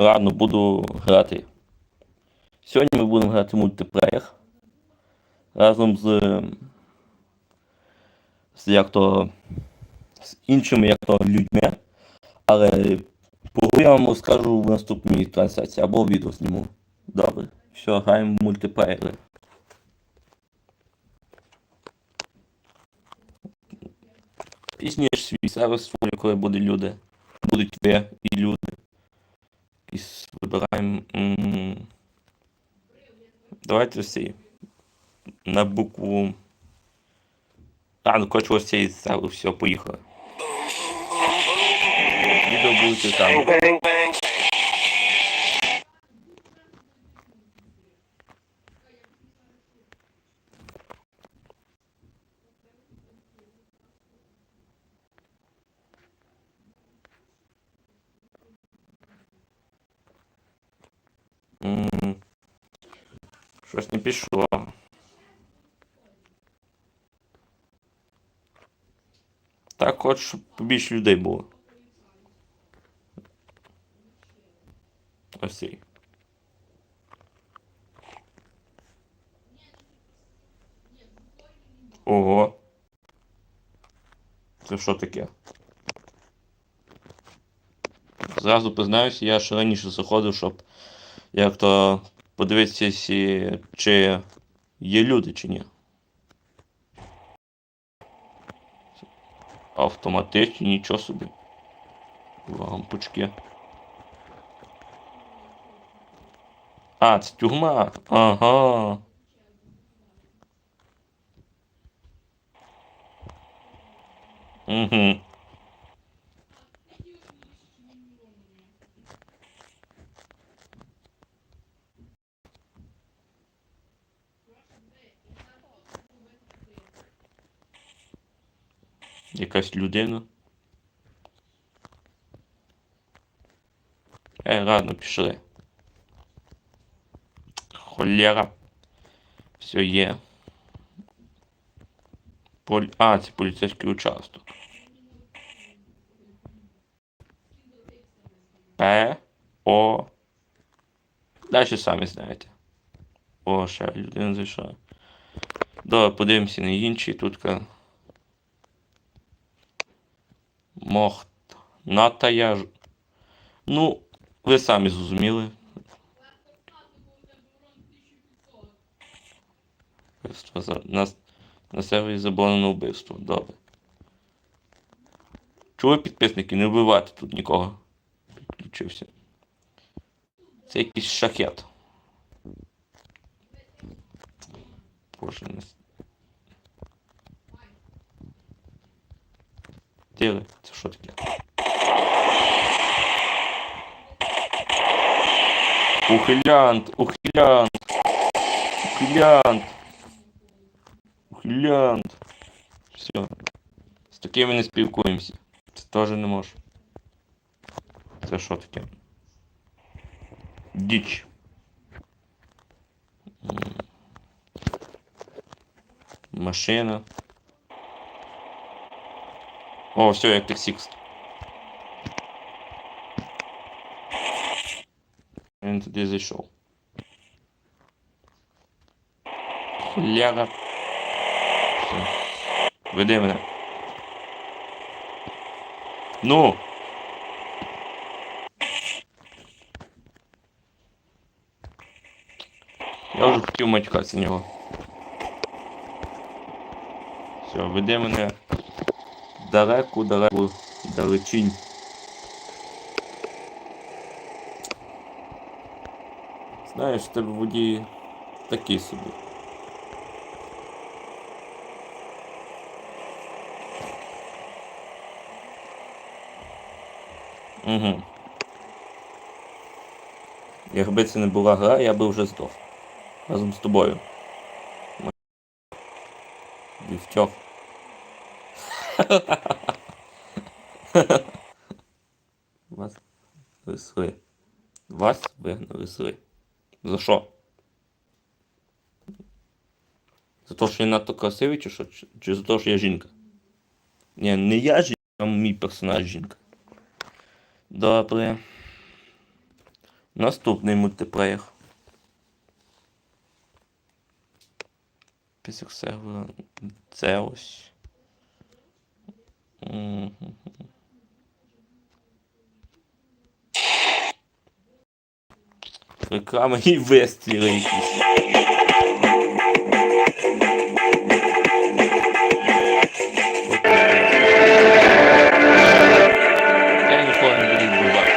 Ладно, буду грати. Сьогодні ми будемо грати мультиплеєр. Разом з. з як то. з іншими як то людьми. Але про я вам розкажу в наступній трансляції або відео зніму. Добре. Все, граємо в мультиплеєри. Пізніше свій сервіс коли буде люди. Будуть ви люди. Вибираємо. Давайте всі. На букву. А, ну коротше, ось цей все, поїхали. Відео будете там. Bang, bang. М, Щось не пішло. Так от, щоб побільше людей було. Ось цей. Ого. Це що таке? Зразу признаюся, я ще раніше заходив, щоб як то подивитися, сі- чи є люди, чи ні. Автоматично, нічого собі. Лампочки. А, це тюрма. Ага. Угу. Якась людина. Е, ладно, пішли. Холера. Все є. Поль... А, це поліцейський участок. П. О. Далі самі знаєте. О, ще людина зайшла. Добре, подивимося на інші. Тут ка- Мохт. Натая. ж- Ну, ви самі зрозуміли. За... на... сервері заборонено вбивство. Добре. Чого підписники? Не вбивати тут нікого. Підключився. Це якийсь шахет. Боже, не... с- Діли, це що таке? Ухилянт, ухилянт, ухилянт, ухилянт. Все. З такими не спілкуємося. Це теж не можу. Це що таке? Діч. М. Машина. О, все, як таксіст. Він туди зайшов. Хуляга. Все. Веди мене. Ну. Я вже хотів матюкатися на нього. Все, веди мене Далеко, далечінь. Знаєш, тебе в воді такий собі. Угу. Якби це не була гра, я би вже здох. Разом з тобою. Вас висли. Вас вигнали сли. За що? За те, що я надто красивий, чи що? Чи, за те, що я жінка? Ні, не я жінка, а мій персонаж жінка. Добре. Наступний мультиплеєр. Список сервера. Це ось. Реклама і вистріли якісь. Я ніколи не буду вбивати.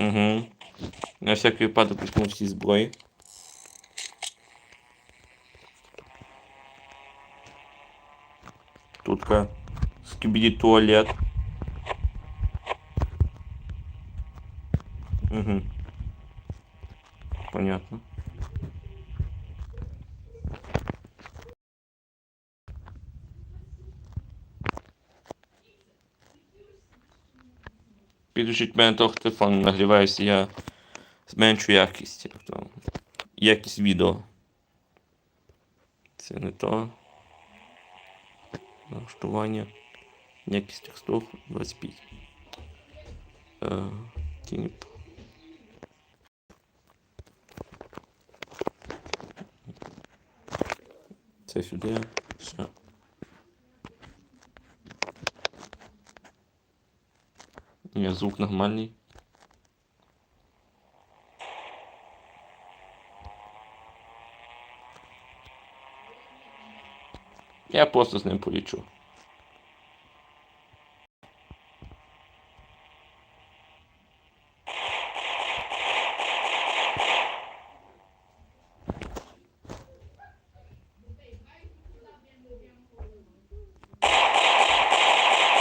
Угу. На всякий випадок візьму всі зброї. Тут скибиди туалет. Угу. Понятно. Підучить мене трохи телефон нагрівається, я зменшу якість. як то, Якість відео. Це не то. Налаштування. Якість текстур 25. Е, тінь. Це сюди. Все. Ні, звук нормальний. Я просто з ним полічу.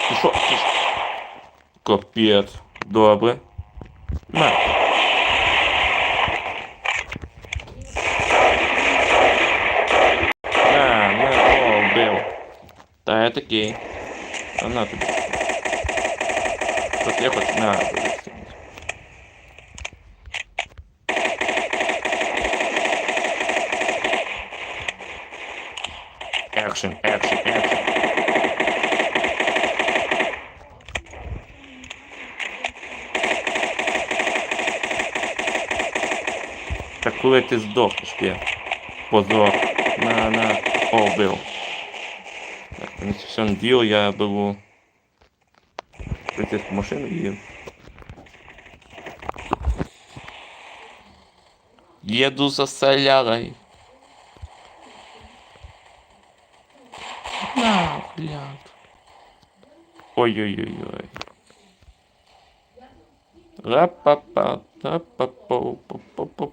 Ти що? Ти ж- Капець. Добре. На. На, на, о, вбив. Та я такий. А на тобі. Тут я хоч на. Екшен, екшен, екшен. Так коли ти здохнеш, ти? Позор. На, на. О, вбив. Так, мені це все наділо, я беру поліцейську машину і. Їду за солярой. На, блядь. Ой-ой-ой-ой. Ра-па-па, та-па-па-па-па-па.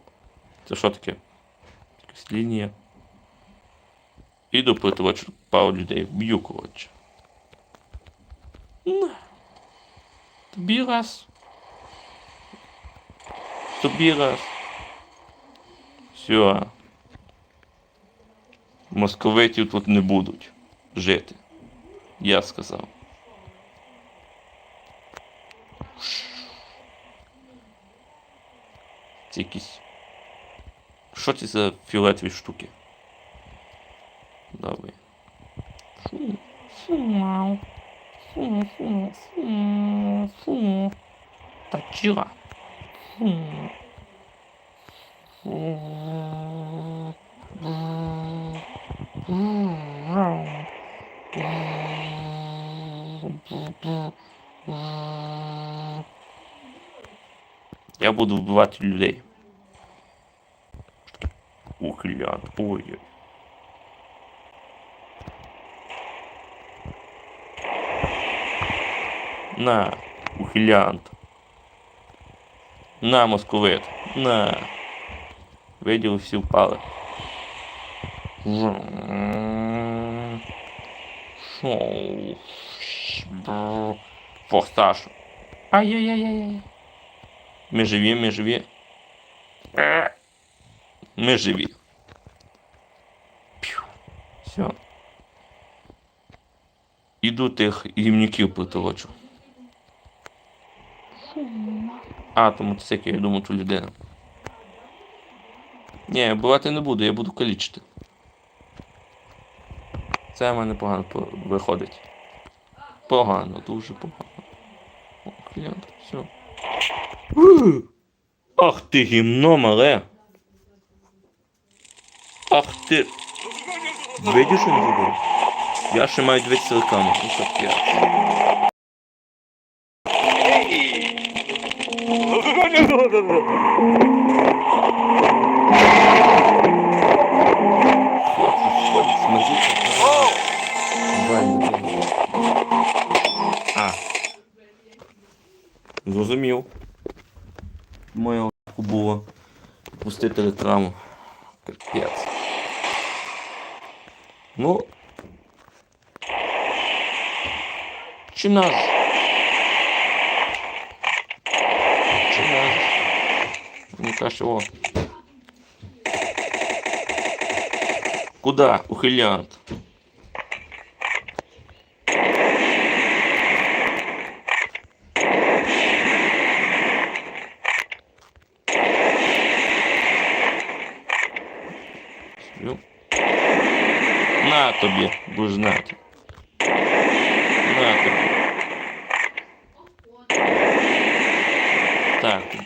Це що таке? Якась лінія. Іду притивати пару людей. Коротше. На. Тобі раз. Тобі раз. Все. Московитів тут не будуть жити. Я сказав. Це якісь. Що це за фіолетові штуки? Добре. Фу, фу, фу, фу, фу, фу. Та чого? Фу. Фу. Я буду вбивати людей. Ух, ляд, ой. На, ухилянт. На, московит. На. Виділи, всі впали. Форсаж. Ай-яй-яй-яй. Ми живі, ми живі. Ми живі. П'ю. Все. Іду тих гімнюків приторочу. А, це всяке, я думаю, то людина. Ні, бувати не буду, я буду калічити. Це в мене погано виходить. Погано, дуже погано. О, клієнт, все. Ах ти гімно мале. Ах ти. Видиш, що не? Я ще маю дивитися рекламу. Ну капець. А. Зрозумів. Моя було пустити рекламу. Капець. Ну. Чи наш? Чи наш? Мені каже, о. Куда? Ухилянт. Ну. На тобі, будеш знати. На тобі. Так тобі.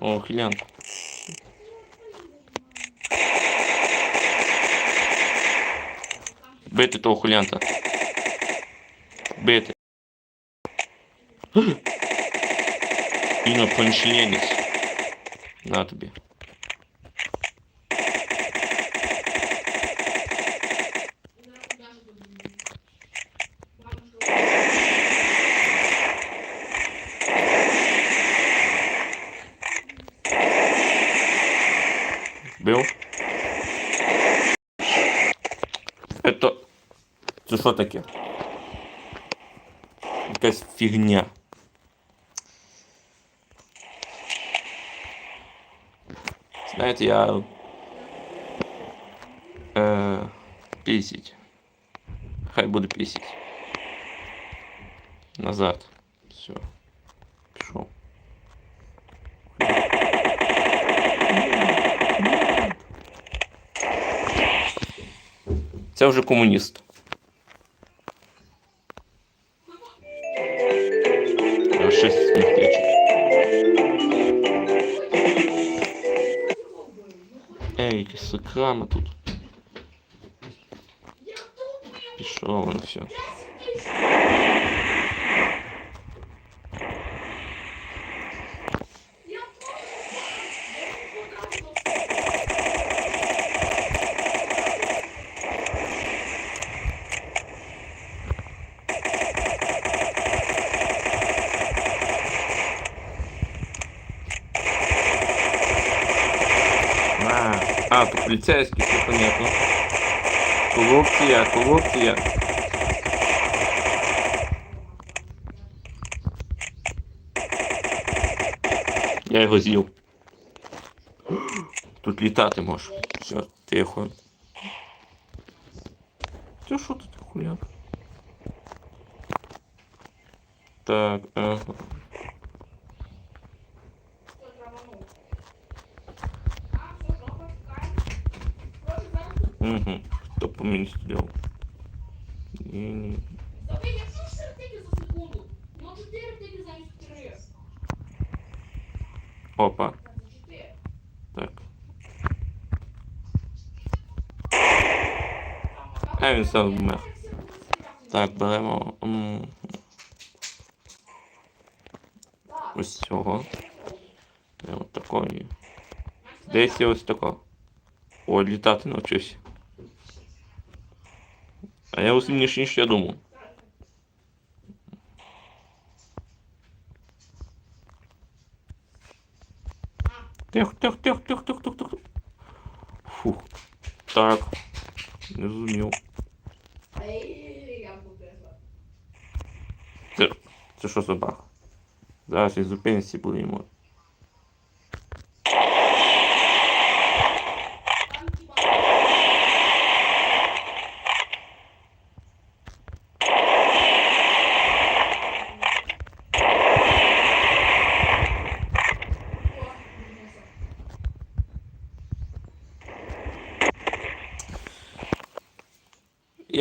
О, хлян. Бити того хулянта. Бити. Інопланетянець. На тобі. Это... Це що таке? Якась фігня. Знаєте, я... Е, пісять. Хай буде пісять. Назад. Все. Це вже комуніст. А, Шість сміттячок. Ей, якась реклама тут. Пішов воно все. Поліцейський, все понятно. Корупція, корупція. Я його з'їв. Тут літати можеш. Все, тихо. Це що тут хуяк? Так, ага. Угу. Хто по мені стріляв? Ні, ні. Тобі якщо 4 тики за секунду, ну 4 тики замість 3. Опа. Так. А він сам вмер. Так, беремо. м, Ось цього. Прямо такої. Десь ось тако. О, літати навчився. А я усильніше, ніж я думав. Тихо, тихо, тихо, тихо, тихо, тихо, тихо. Фух. Так. Не зрозумів. Ей, я покресла. Це, це що за баг? Зараз і зупиниться і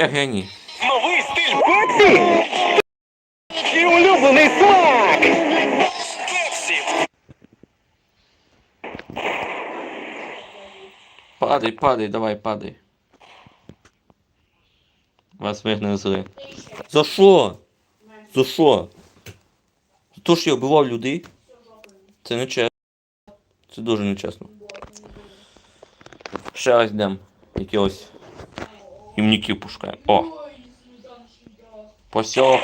геній. Новий стиль Пепсі! І улюблений смак! Пепсі! Падай, падай, давай, падай. Вас вигнали. За що? За що? За те, що я вбивав людей? Це не чесно. Це дуже нечесно. Ще раз йдемо. Якихось гімніків пушкаємо. О! Посьок.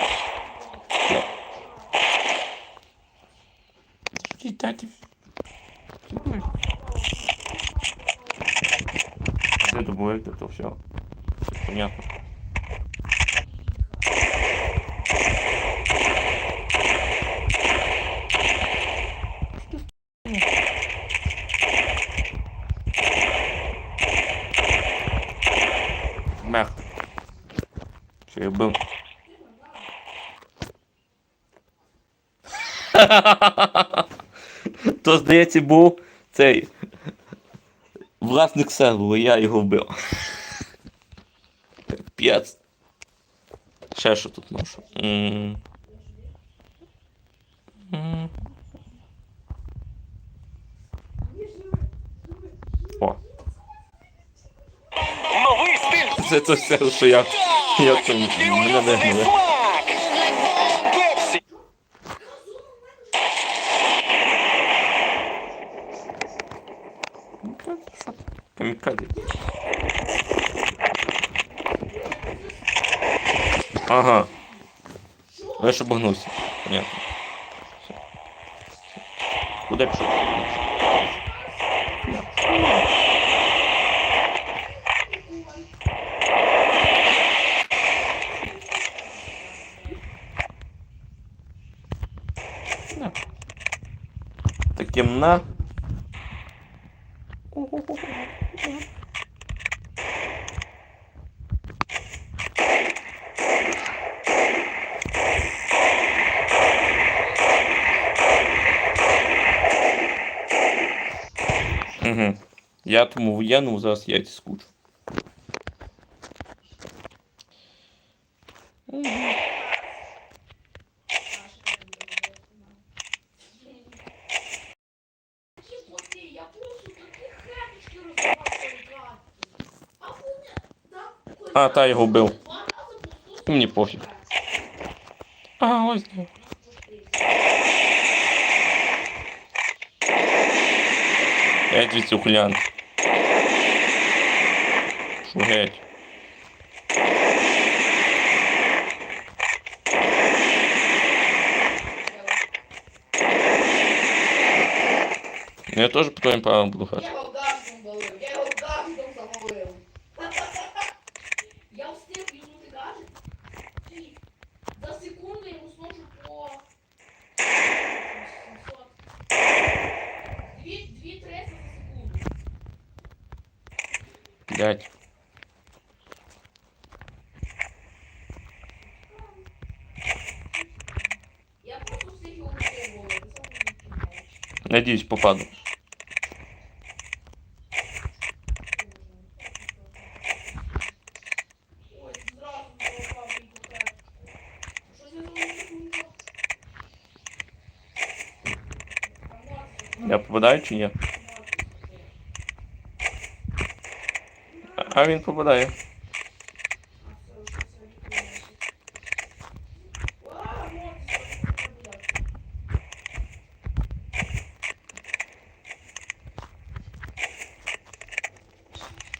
Читати. Це добуєте, то все. Понятно. Все, я був. То, здається, був цей власник серверу, я його вбив. Капець. Ще що тут? М. М. О, Новий стиль це то все, що я. Я там мене вигнали. смак! Ага. Я ж обогнувся. Понятно. Куди пішов? Таким на. Угу. Я тому воєнному зараз яйця скучу. А, та його вбив. Два рази по сто Мені пофіг. А, ось де. Геть від цього хулянт. Шо геть? Ну, Я теж по твоїм правилам буду грати. Я його газом валив, я його газом завалив. Я встиг юзнути гаджет. І за секунду я йому зможу по 700. Дві, дві треси за секунду. Блять. Я просто встиг його витягував. Це саме не Надіюсь, попаду. Ой, зразу попав мій купер. Щось я зробив таку Я попадаю чи ні? А- він попадає.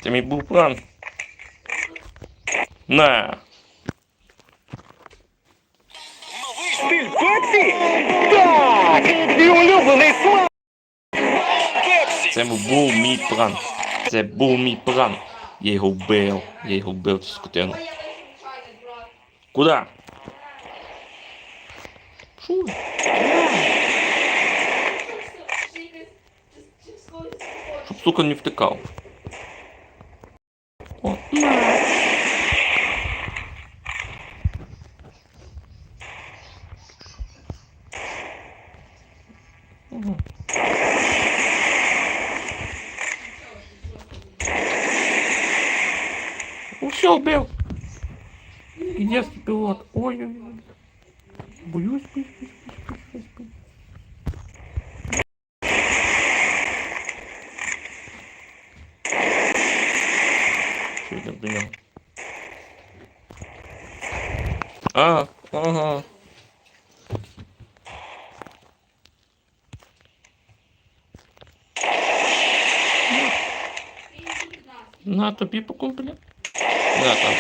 Це мій був план. На. Новий стиль Пепсі? Так! І улюблений смак! Це був мій план. Це був мій план. Я його вбив. Я його вбив цю скотину. Куда? Шу? Щоб сука не втикав. О, Кидецкий пилот. Ой-ой-ой. Боюсь, боюсь, боюсь, боюсь, боюсь, боюсь. До нього? А, ага. На тобі по кумплі. На там.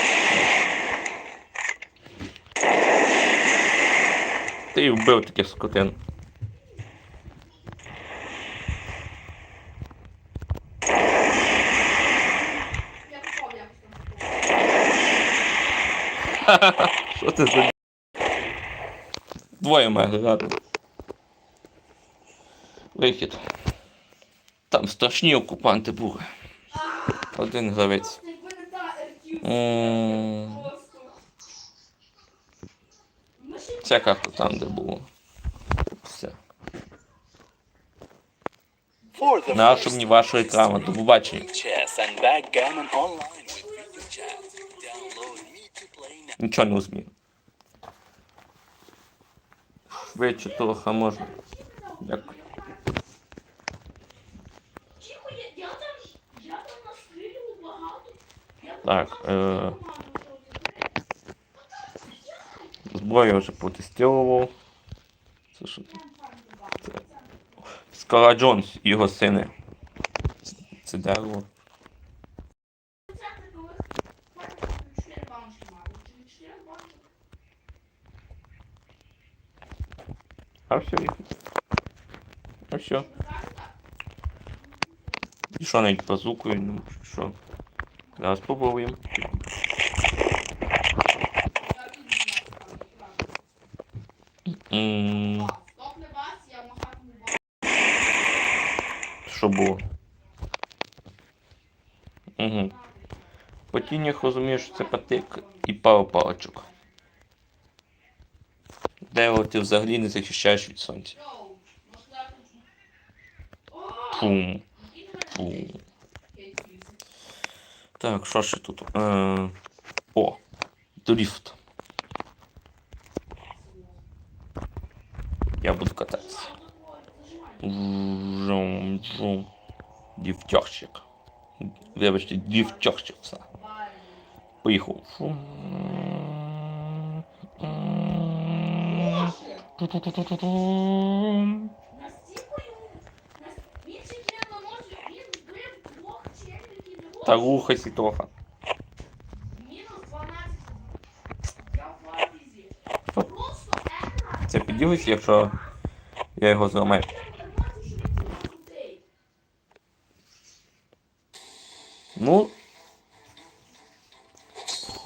Ти і вбив таких скотин. Я попав якось там. Що це за. Двоє має грати. Вихід. Там страшні окупанти були. Один гравець. Просто якби не та RQ, М, просто. Ми ще Ця карта там, де було. Все. Нашу мені вашого екрану. До побачення. Нічого не зміг. Швидше трохи можна. Дякую. Тихо, я, я там, я там настрілював багато. Я Так, багато е, зробив. Зброю вже протестував. Це що? Це... Скала Джонс його сини. Це дерево. А все. А все. І що навіть звуку, ну що. Зараз спробуємо. Я тут не знаю, М, Стоп не вас, я махати не бачу. Що було? Угу. Тінях розумієш, що це патик і пару паличок. Дерево ти взагалі не захищаєш від сонця. Пум. Пум. Так, що ще тут? Е, о, дріфт. Я буду кататися. Вжум, вжум. Дівчорчик. Вибачте, дівчорчик все. Його. Та рухайся трохи. Мінус 12. Я в фазі. Що? Це піділиться, якщо я його зламаю. Ну.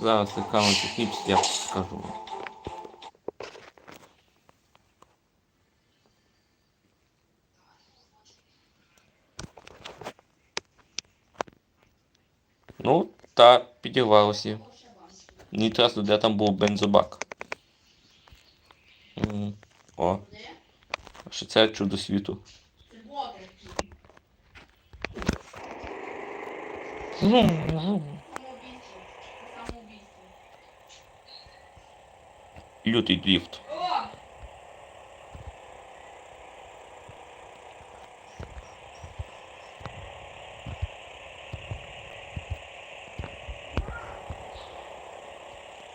Зараз аккаунт закінчить, я скажу. Ну, та підірвалося. Мені треба, де там був бензобак. О, ще це чудо світу. Це Лютий дріфт. О!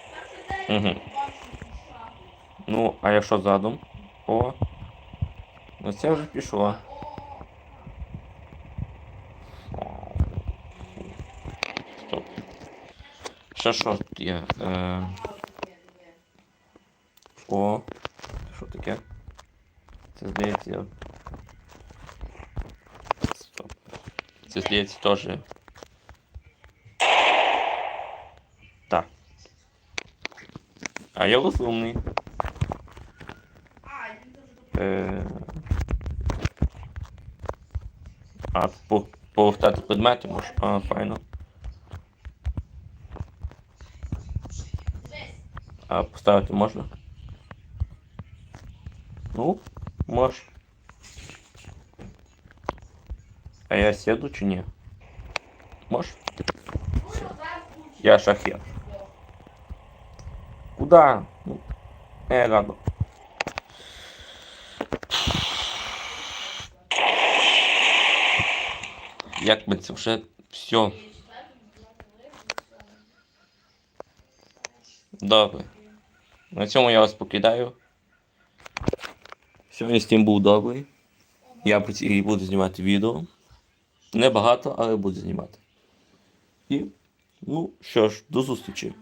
Перший день Мгм. бачу шахи. Ну, а якщо задом? О. Ну це вже пішло. Стоп. Ще що тут є? Е... О. Що таке? Це здається. Стоп. Це здається теж. Так. А я розумний. Е... А, по, повертати предмети можеш? А, файно. А поставити можна? Ну, можеш. А я сяду чи ні? Ну. Я шахет. Куда? Ну, е, ладно. Як ми це вже все. Добре. На цьому я вас покидаю. Сьогодні стрім був добрий. Я грі буду знімати відео. Не багато, але буду знімати. І, ну що ж, до зустрічі.